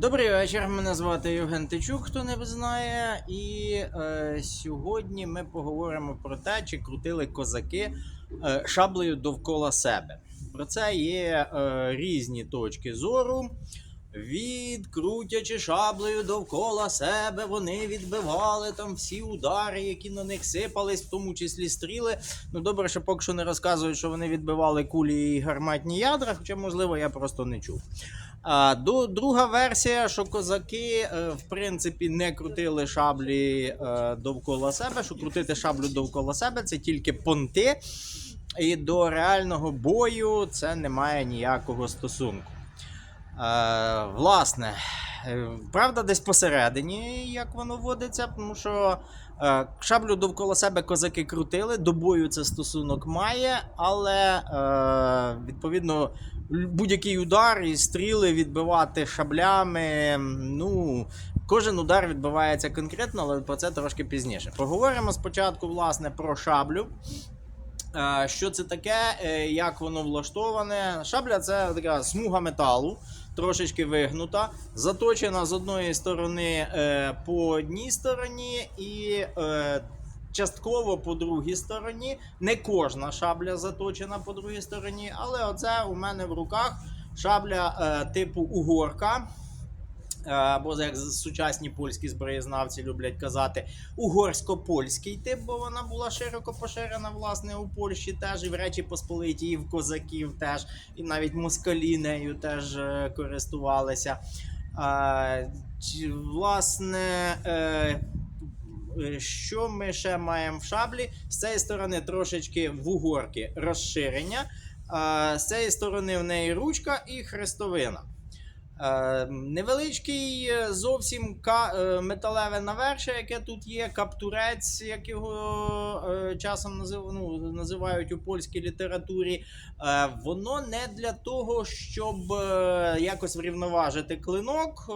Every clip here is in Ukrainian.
Добрий вечір, мене звати Євген Тичук, хто не знає. І е, сьогодні ми поговоримо про те, чи крутили козаки е, шаблею довкола себе. Про це є е, різні точки зору. Від крутячи шаблею довкола себе, вони відбивали там всі удари, які на них сипались, в тому числі стріли. Ну добре, що поки що не розказують, що вони відбивали кулі і гарматні ядра, хоча, можливо, я просто не чув. А, друга версія, що козаки, е, в принципі, не крутили шаблі е, довкола себе. Що крутити шаблю довкола себе це тільки понти, і до реального бою це не має ніякого стосунку. Е, власне, правда, десь посередині, як воно водиться, тому що шаблю довкола себе козаки крутили, до бою це стосунок має, але е, відповідно будь-який удар і стріли відбивати шаблями. Ну, кожен удар відбивається конкретно, але про це трошки пізніше. Поговоримо спочатку, власне, про шаблю. Е, Що це таке, е, як воно влаштоване? Шабля це така смуга металу, трошечки вигнута, заточена з одної сторони е, по одній стороні і частково по другій стороні. Не кожна шабля заточена по другій стороні, але оце у мене в руках шабля типу угорка. Е, Або як сучасні польські зброєзнавці люблять казати, угорсько-польський тип, бо вона була широко поширена власне у Польщі теж, і в Речі Посполитій, і в козаків теж, і навіть москалі нею теж е, користувалися. Е, Власне, що ми ще маємо в шаблі? З цієї сторони трошечки в угорки розширення, з цієї сторони в неї ручка і хрестовина. Е, невеличкий е, зовсім е, металеве навершя, яке тут є, каптурець, як його е, часом ну, називають у польській літературі. Воно не для того, щоб якось врівноважити клинок,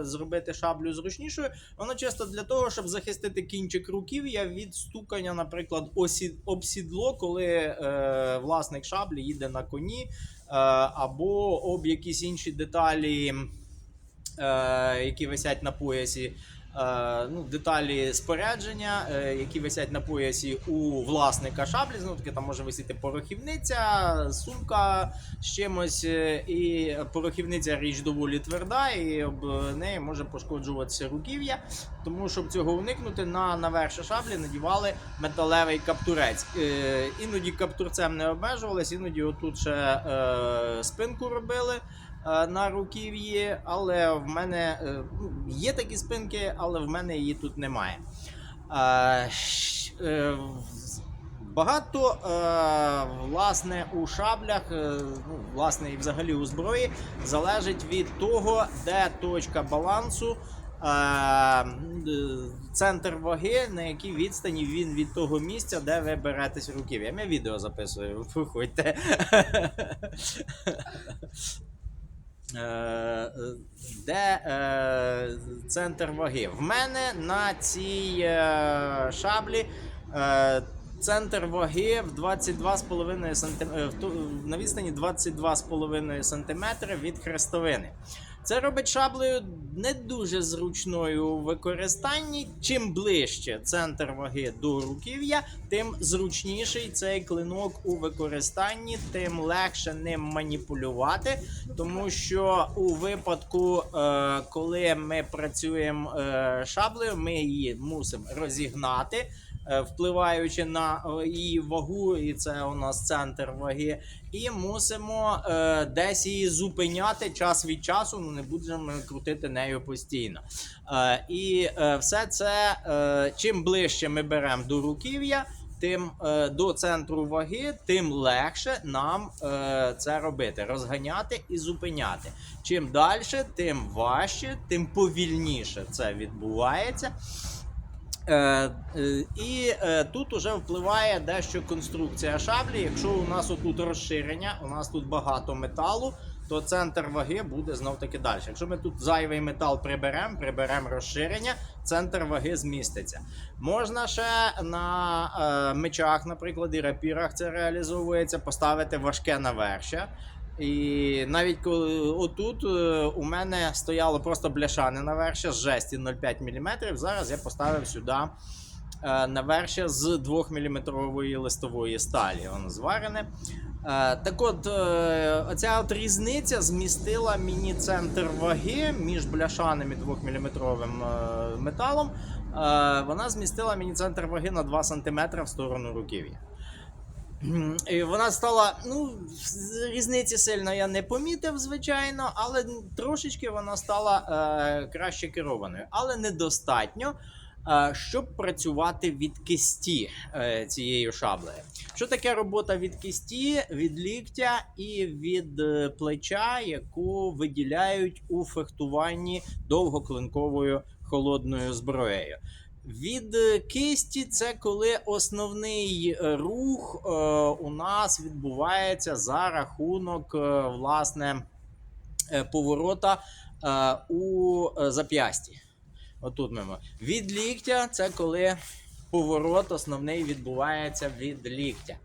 зробити шаблю зручнішою. Воно чисто для того, щоб захистити кінчик руків'я від стукання, наприклад, об сідло, коли власник шаблі їде на коні. Е, або об якісь інші деталі, е, які висять на поясі. Е, Ну, деталі спорядження, е, які висять на поясі у власника шаблі. Знову таки, там може висіти порохівниця, сумка з чимось, е, і порохівниця річ доволі тверда, і об неї може пошкоджуватися руків'я. Тому, щоб цього уникнути, на наверші шаблі надівали металевий каптурець. Іноді каптурцем не обмежувались, іноді отут ще спинку робили на руків'ї, але в мене е, ну, є такі спинки, але в мене її тут немає. Е, е, Багато е, власне у шаблях, е, ну, власне, і взагалі у зброї, залежить від того, де точка балансу, е, е, центр ваги, на якій відстані він від того місця, де ви беретесь руків'я. Я відео записую, виходьте. Е, е, Де е, центр ваги? В мене на цій е, шаблі е, центр ваги в 22,5 см, е, на відстані 22,5 см від хрестовини. Це робить шаблею не дуже зручною у використанні. Чим ближче центр ваги до руків'я, тим зручніший цей клинок у використанні, тим легше ним маніпулювати. Тому що у випадку, е, коли ми працюємо е, шаблею, ми її мусимо розігнати. Е, Впливаючи на е, її вагу, і це у нас центр ваги, і мусимо е, десь її зупиняти час від часу. Ну не будемо крутити нею постійно. І все це чим ближче ми беремо до руків'я, тим до центру ваги, тим легше нам це робити, розганяти і зупиняти. Чим далі, тим важче, тим повільніше це відбувається. Е, е, і е, тут уже впливає дещо конструкція шаблі. Якщо у нас отут розширення, у нас тут багато металу, то центр ваги буде знов таки далі. Якщо ми тут зайвий метал приберемо, приберемо розширення, центр ваги зміститься. Можна ще на мечах, наприклад, і рапірах це реалізовується, поставити важке навершя. І навіть коли отут е, у мене стояло просто бляшане навершя з жесті 0,5 мм. Зараз я поставив сюди е, навершя з 2-мм листової сталі. Воно зварене. Е, Так от, оця от різниця змістила мені центр ваги між бляшаним і 2-мм металом. Вона змістила мені центр ваги на 2 см в сторону руків'я. І вона стала, ну, різниці сильно я не помітив, звичайно, але трошечки вона стала е, краще керованою. Але недостатньо, е, щоб працювати від кисті е, цією шаблею. Що таке робота від кисті, від ліктя і від е, плеча, яку виділяють у фехтуванні довгоклинковою холодною зброєю? Від кисті це коли основний е, рух е, у нас відбувається за рахунок е, власне поворота у зап'ясті. Отут ми. Від ліктя це коли поворот основний відбувається від ліктя.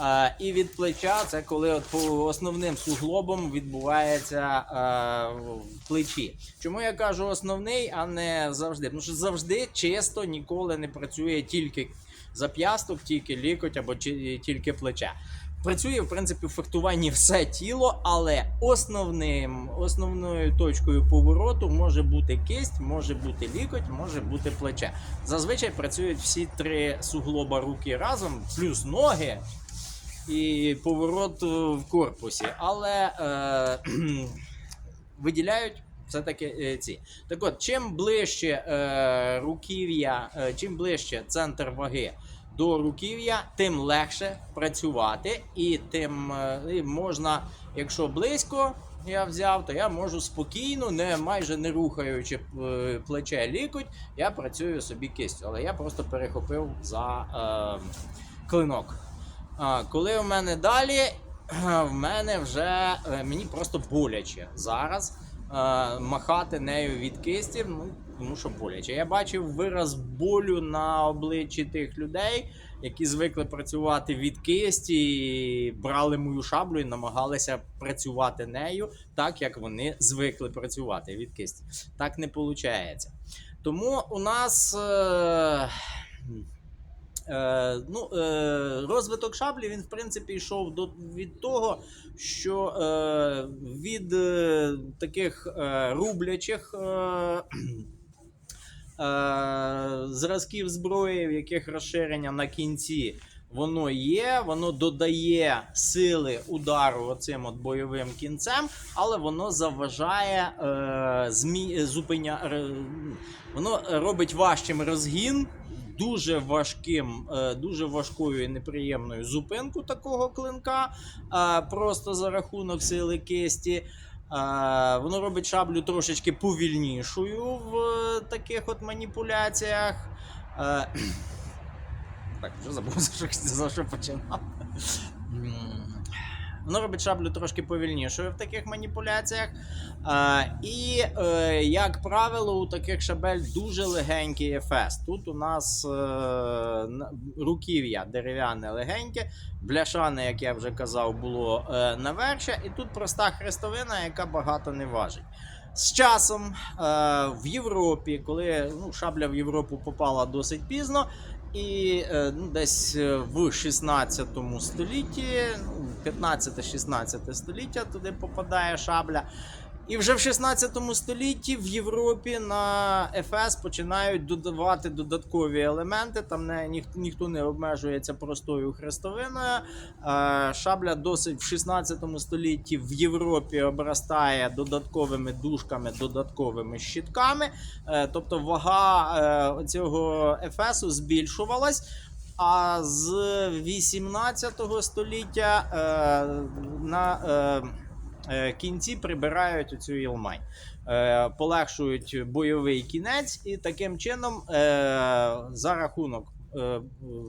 Е, і від плеча це коли от основним суглобом відбувається е, в плечі. Чому я кажу основний, а не завжди? Тому що завжди чисто ніколи не працює тільки зап'ясток, тільки лікоть або тільки плече. Працює, в принципі, в фехтуванні все тіло, але основним, основною точкою повороту може бути кисть, може бути лікоть, може бути плече. Зазвичай працюють всі три суглоба руки разом, плюс ноги і поворот в корпусі. Але е, виділяють все-таки е, ці. Так от, чим ближче е, руків'я, е, чим ближче центр ваги до руків'я, тим легше працювати, і тим е, можна, якщо близько. Я взяв, то я можу спокійно, не майже не рухаючи е, плече лікоть, я працюю собі кистю. Але я просто перехопив за е, клинок. Коли в мене далі, в мене вже е, мені просто боляче зараз е, махати нею від кисті, ну, тому що боляче. Я бачив вираз болю на обличчі тих людей, які звикли працювати від кисті, брали мою шаблю і намагалися працювати нею так, як вони звикли працювати від кисті. Так не виходить. Тому у нас. Е, Е, ну, е, розвиток шаблі він, в принципі, йшов до, від того, що е, від е, таких е, рублячих е, е, зразків зброї, в яких розширення на кінці воно є, воно додає сили удару оцим от бойовим кінцем, але воно заважає е, змі, зупиня, ре- воно робить важчим розгін дуже важким, е, дуже важкою і неприємною зупинку такого клинка, е, просто за рахунок сили кисті. Е, Воно робить шаблю трошечки повільнішою в таких от маніпуляціях. Так, вже забув за що починав. Воно робить шаблю трошки повільнішою в таких маніпуляціях. А, і, е, як правило, у таких шабель дуже легенький ефес. Тут у нас е, руків'я дерев'яне легеньке, бляшане, як я вже казав, було е, наверше, і тут проста хрестовина, яка багато не важить. З часом е, в Європі, коли ну, шабля в Європу попала досить пізно, і е, ну, десь е, в 16 столітті, ну, 15-16 століття туди попадає шабля. І вже в 16 столітті в Європі на ефес починають додавати додаткові елементи. Там не, ніх, ніхто не обмежується простою хрестовиною. Е, шабля досить в 16 столітті в Європі обростає додатковими дужками, додатковими щитками. Е, тобто вага е, цього ефесу збільшувалась. А з 18 століття е, на е, кінці прибирають оцю ілмань, е, полегшують бойовий кінець, і таким чином е, за рахунок е,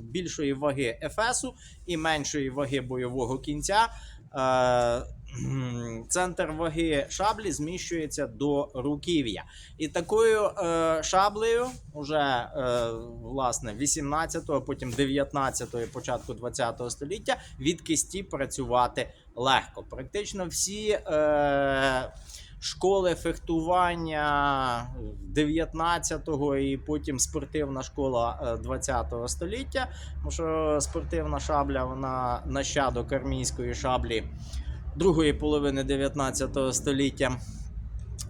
більшої ваги ефесу і меншої ваги бойового кінця. е, Центр ваги шаблі зміщується до руків'я. І такою е, шаблею, уже е, власне 18-го, потім 19-го, і початку 20-го століття від кисті працювати легко. Практично всі е, школи фехтування 19-го і потім спортивна школа е, 20-го століття. Тому що спортивна шабля вона нащадок армійської шаблі другої половини 19 століття.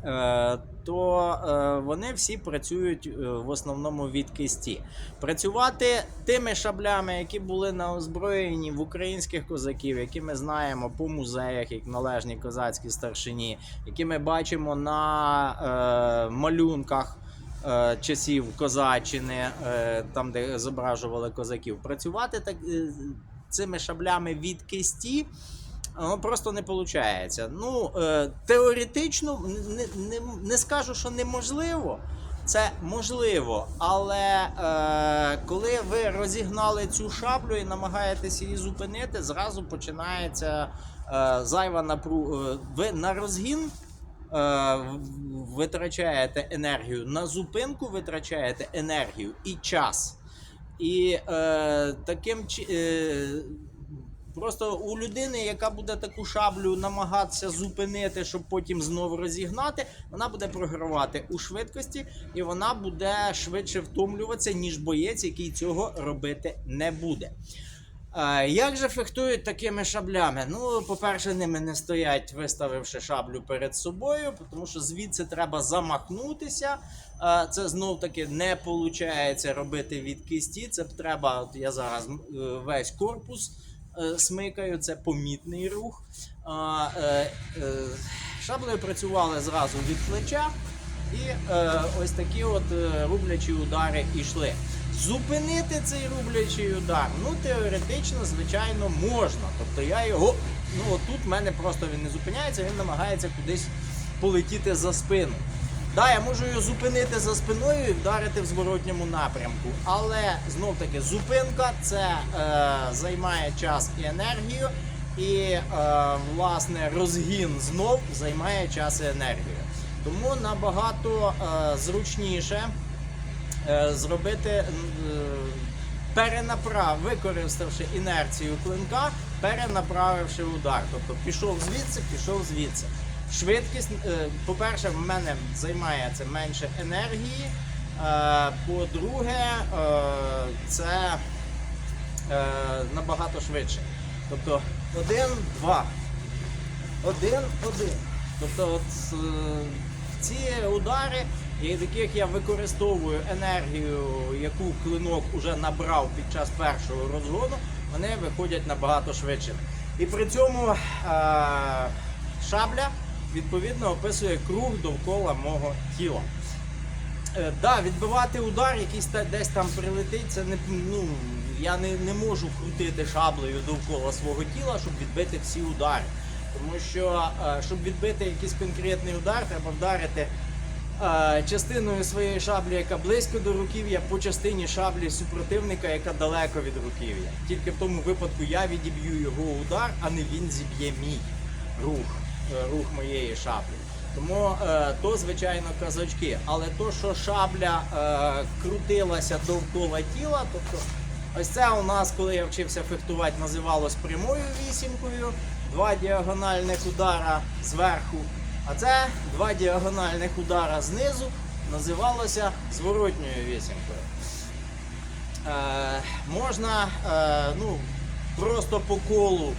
Е, то е, вони всі працюють е, в основному від кисті. Працювати тими шаблями, які були на озброєнні в українських козаків, які ми знаємо по музеях, як належні козацькі старшині, які ми бачимо на малюнках. Часів Козаччини, там де зображували козаків, працювати так цими шаблями від кисті Воно просто не виходить. Ну, е, теоретично не, не, не скажу, що неможливо. Це можливо, але е, коли ви розігнали цю шаблю і намагаєтесь її зупинити, зразу починається е, зайва напруга. Ви на розгін е, витрачаєте енергію, на зупинку витрачаєте енергію і час. І е, таким е, Просто у людини, яка буде таку шаблю намагатися зупинити, щоб потім знову розігнати, вона буде програвати у швидкості і вона буде швидше втомлюватися, ніж боєць, який цього робити не буде. Е, Як же фехтують такими шаблями? Ну, по-перше, ними не стоять, виставивши шаблю перед собою, тому що звідси треба замахнутися. Е, Це знов таки не виходить робити від кисті. Це треба, от я зараз е, весь корпус смикаю, це помітний рух. Е, е, Шаблею працювали зразу від плеча, і е, ось такі от е, рублячі удари йшли. Зупинити цей рублячий удар, ну теоретично, звичайно, можна. Тобто я його, ну отут в мене просто він не зупиняється, він намагається кудись полетіти за спину. Да, я можу його зупинити за спиною і вдарити в зворотньому напрямку. Але знов таки зупинка це е, займає час і енергію, і е, власне розгін знов займає час і енергію. Тому набагато е, зручніше е, зробити е, перенаправ, використавши інерцію клинка, перенаправивши удар. Тобто пішов звідси, пішов звідси. Швидкість, е, по-перше, в мене займає це менше енергії. Е, По-друге, е, це набагато швидше. Тобто один, два. Один, один. Тобто, от, ці удари, і таких я використовую енергію, яку клинок уже набрав під час першого розгону, вони виходять набагато швидше. І при цьому шабля відповідно описує круг довкола мого тіла. Е, да, відбивати удар, якийсь десь там прилетить, це не ну, я не, не можу крутити шаблею довкола свого тіла, щоб відбити всі удари. Тому що, е, щоб відбити якийсь конкретний удар, треба вдарити е, частиною своєї шаблі, яка близько до руків'я, по частині шаблі супротивника, яка далеко від руків'я. Тільки в тому випадку я відіб'ю його удар, а не він зіб'є мій рух, рух моєї шаблі. Тому е, то, звичайно, казачки. Але то, що шабля е, крутилася довкола тіла, тобто ось це у нас, коли я вчився фехтувати, називалось прямою вісімкою, два діагональних удара зверху. А це два діагональних удара знизу називалося зворотньою вісімкою. Е, можна е, ну, просто по колу.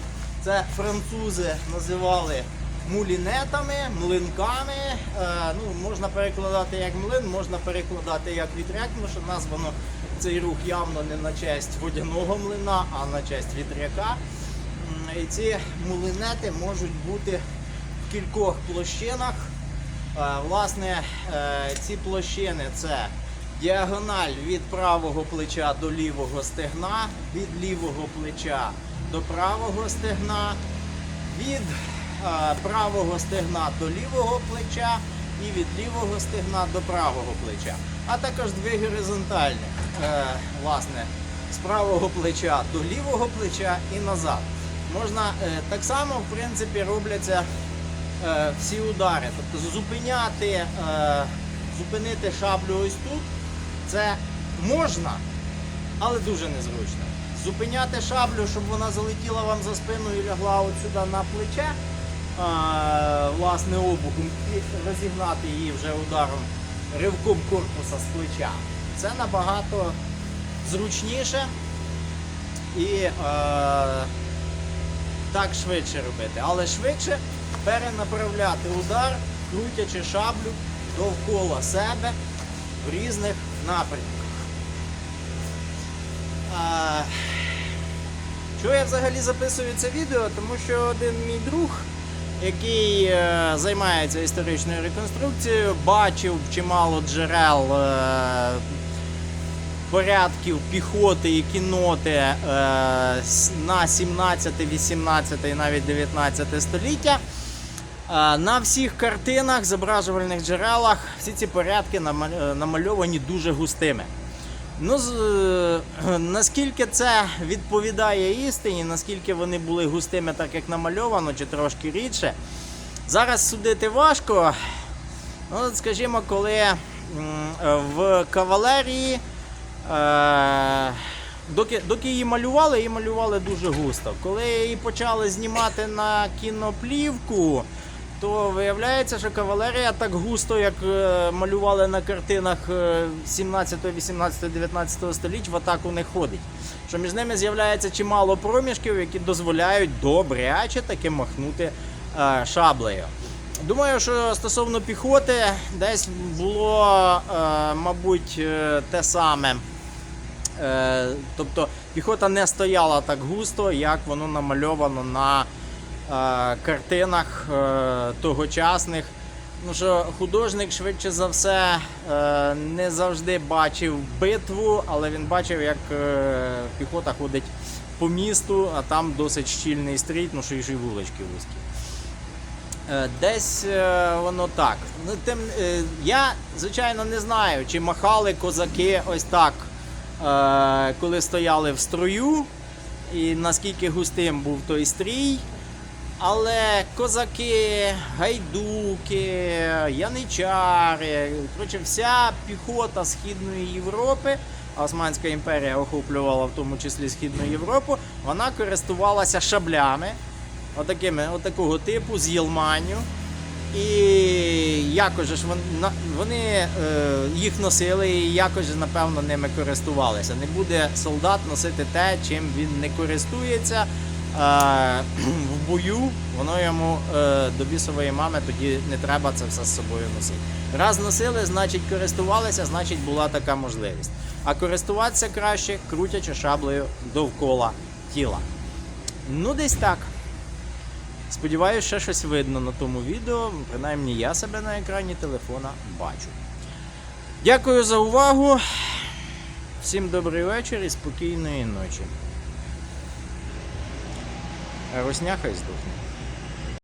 Це французи називали мулінетами, млинками. Е, ну, можна перекладати як млин, можна перекладати як вітряк, тому що названо цей рух явно не на честь водяного млина, а на честь вітряка. І ці мулинети можуть бути в кількох площинах. Е, Власне, е, ці площини це діагональ від правого плеча до лівого стегна, від лівого плеча до правого стегна, від правого стегна до лівого плеча і від лівого стегна до правого плеча. А також дві горизонтальних, е, власне, з правого плеча до лівого плеча і назад. Можна е, так само, в принципі, робляться е, всі удари. Тобто зупиняти, е, зупинити шаблю ось тут, це можна, але дуже незручно. зупиняти шаблю, щоб вона залетіла вам за спину і лягла от сюди на плече, власне, обухом, і розігнати її вже ударом ривком корпуса з плеча. Це набагато зручніше і е, так швидше робити. Але швидше перенаправляти удар, крутячи шаблю довкола себе в різних напрямках. А, Чого я взагалі записую це відео? Тому що один мій друг, який е, займається історичною реконструкцією, бачив чимало джерел е, порядків піхоти і кінноти е, на 17, 18 і навіть 19 століття. На всіх картинах, зображувальних джерелах, всі ці порядки намальовані дуже густими. Ну, з, е, наскільки це відповідає істині, наскільки вони були густими, так як намальовано, чи трошки рідше, зараз судити важко. Ну, от, скажімо, коли е, в кавалерії, е, доки, доки її малювали, її малювали дуже густо. Коли її почали знімати на кіноплівку, то виявляється, що кавалерія так густо, як е, малювали на картинах е, 17, 18, 19 століть, в атаку не ходить. Що між ними з'являється чимало проміжків, які дозволяють добряче таки махнути е, шаблею. Думаю, що стосовно піхоти, десь було, е, мабуть, те саме. Тобто піхота не стояла так густо, як воно намальовано на картинах е, тогочасних. Ну що художник швидше за все е, не завжди бачив битву, але він бачив, як е, піхота ходить по місту, а там досить щільний стріт, ну що і вулички вузькі. Е, Десь е, воно так. Ну, е, я, звичайно, не знаю, чи махали козаки ось так, е, коли стояли в строю, і наскільки густим був той стрій. Але козаки, гайдуки, яничари, коротше, вся піхота Східної Європи, Османська імперія охоплювала в тому числі Східну Європу, вона користувалася шаблями отакими, отакого типу з Єлманю. І якось ж вон- на- вони е, їх носили і якось напевно, ними користувалися. Не буде солдат носити те, чим він не користується. В бою воно йому е, до бісової мами тоді не треба це все з собою носити. Раз носили, значить користувалися, значить була така можливість. А користуватися краще, крутячи шаблею довкола тіла. Ну, десь так. Сподіваюсь, ще щось видно на тому відео. Принаймні я себе на екрані телефона бачу. Дякую за увагу. Всім добрий вечір і спокійної ночі. А Русня хай здохне.